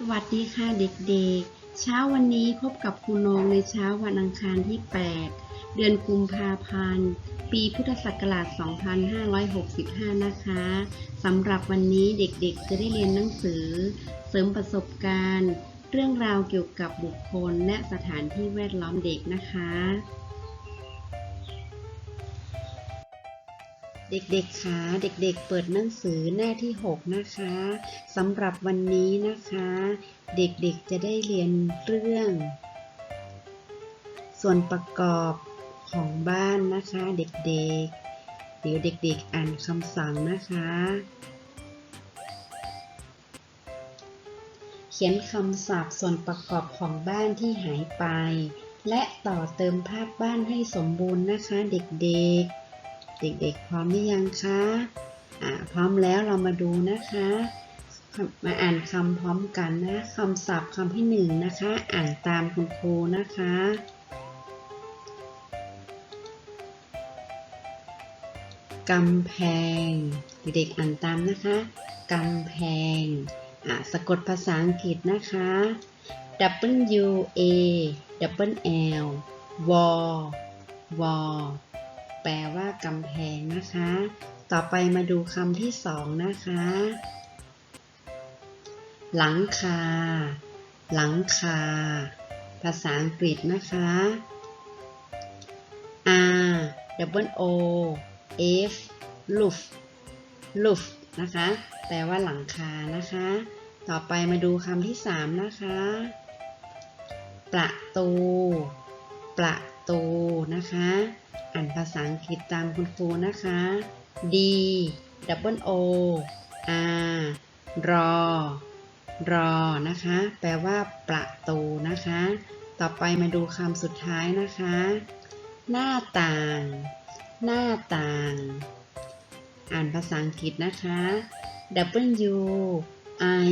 สวัสดีค่ะเด็กๆ เช้าวันนี้พบกับครูนงในเช้าวันอังคารที่ 8 เดือนกุมภาพันธ์ ปีพุทธศักราช 2565 นะคะสำหรับวันนี้เด็กๆ จะได้เรียนหนังสือ เสริมประสบการณ์ เรื่องราวเกี่ยวกับบุคคลและสถานที่แวดล้อมเด็กนะคะ เด็กๆคะเด็กๆ เปิดหนังสือหน้าที่ 6 นะคะสำหรับวันนี้นะคะ เด็กๆ จะได้เรียนเรื่อง ส่วนประกอบของบ้านนะคะ เด็กๆ เดี๋ยวเด็กๆ อ่านคำสั่งนะคะ เขียนคำศัพท์ส่วนประกอบของบ้านที่หายไป และต่อเติมภาพบ้านให้สมบูรณ์นะคะ เด็กๆ เด็กๆ พร้อมหรือยังคะอ่าพร้อมแล้วเรามาดูนะคะ มาอ่านคำพร้อมกันนะคำศัพท์คำที่หนึ่งนะคะ อ่านตามคุณครูนะคะ กำแพง เด็กๆอ่านตามนะคะ กำแพงอ่าสะกดภาษาอังกฤษนะคะ W A W L wall wall แปลว่ากำแพงนะคะ ต่อไปมาดูคำที่สองนะคะ หลังคา หลังคา ภาษาอังกฤษนะคะ R W O F roof roof นะคะ แปลว่าหลังคานะคะ ต่อไปมาดูคำที่สามนะคะ ประตู ประตูนะคะ อ่านภาษาอังกฤษตามคุณครูนะคะ D double O R รอ รอ นะคะ แปลว่าประตูนะคะ ต่อไปมาดูคำสุดท้ายนะคะ หน้าต่าง หน้าต่าง อ่านภาษาอังกฤษนะคะ W I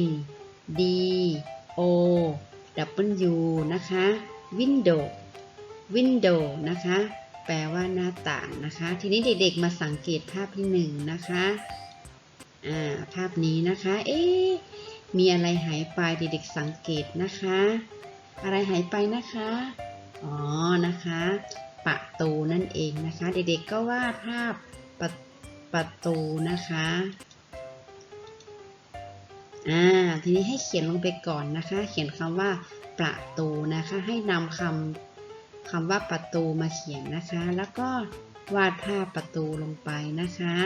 N D O W นะคะ window window นะคะ แปลว่าหน้าต่างนะคะ ทีนี้เด็กๆมาสังเกตภาพที่หนึ่งนะคะ อ่า ภาพนี้นะคะ เอ๊มีอะไรหายไปเด็กๆสังเกตนะคะ อะไรหายไปนะคะ อ๋อ นะคะ ประตูนั่นเองนะคะ เด็กๆก็วาดภาพประประตูนะคะ อ่า ทีนี้ให้เขียนลงไปก่อนนะคะ เขียนคำว่าประตูนะคะ ให้นำคำ คำว่าประตูมาเขียนนะคะ แล้วก็วาดภาพประตูลงไปนะคะ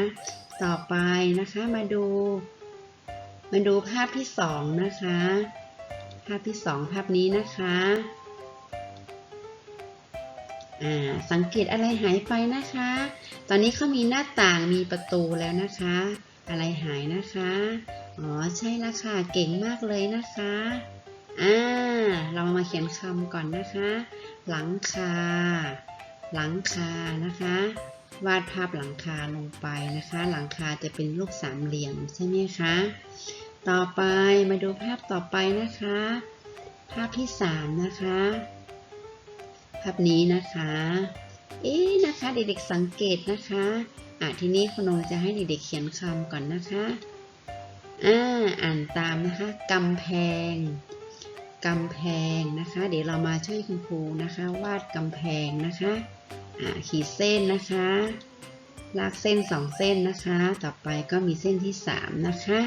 ต่อไปนะคะมาดู มาดูภาพที่สองนะคะ ภาพที่สองภาพนี้นะคะอ่าสังเกตอะไรหายไปนะคะ ตอนนี้เขามีหน้าต่างมีประตูแล้วนะคะ อะไรหายนะคะ อ๋อ ใช่ล้วค่ะ เก่งมากเลยนะคะ อ่าเรามาเขียนคำก่อนนะคะ หลังคา หลังคานะคะ วาดภาพหลังคาลงไปนะคะ หลังคาจะเป็นรูปสามเหลี่ยมใช่ไหมคะ ต่อไปมาดูภาพต่อไปนะคะ ภาพที่สามนะคะ ภาพนี้นะคะ เอ๊ะนะคะ เด็กๆสังเกตนะคะอะทีนี้คุณนงจะให้เด็กๆเขียนคำก่อนนะคะ อ่า อ่านตามนะคะกำแพง กำแพงนะคะ เดี๋ยวเรามาช่วยคุณครูนะคะ วาดกำแพงนะคะขีดเส้นนะคะ ลากเส้นสองเส้นนะคะ ต่อไปก็มีเส้นที่สามนะคะ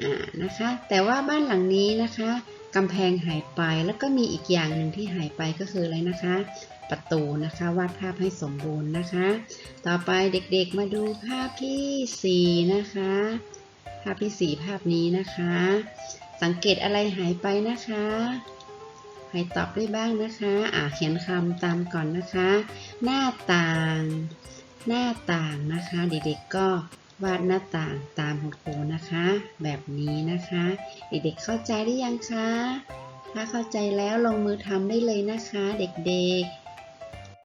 อ่านะคะ แต่ว่าบ้านหลังนี้นะคะกำแพงหายไปแล้วก็มีอีกอย่างหนึ่งที่หายไปก็คืออะไรนะคะ ประตูนะคะวาดภาพให้สมบูรณ์นะคะ ต่อไปเด็กๆมาดูภาพที่สี่นะคะ ภาพที่สี่ภาพนี้นะคะ สังเกตอะไรหายไปนะคะให้ตอบได้บ้างนะคะ อ่าเขียนคำตามก่อนนะคะ หน้าต่าง หน้าต่างนะคะ เด็กๆก็วาดหน้าต่างตามคุณครูนะคะ แบบนี้นะคะ เด็กๆเข้าใจหรือยังคะ ถ้าเข้าใจแล้วลงมือทำได้เลยนะคะ เด็กๆ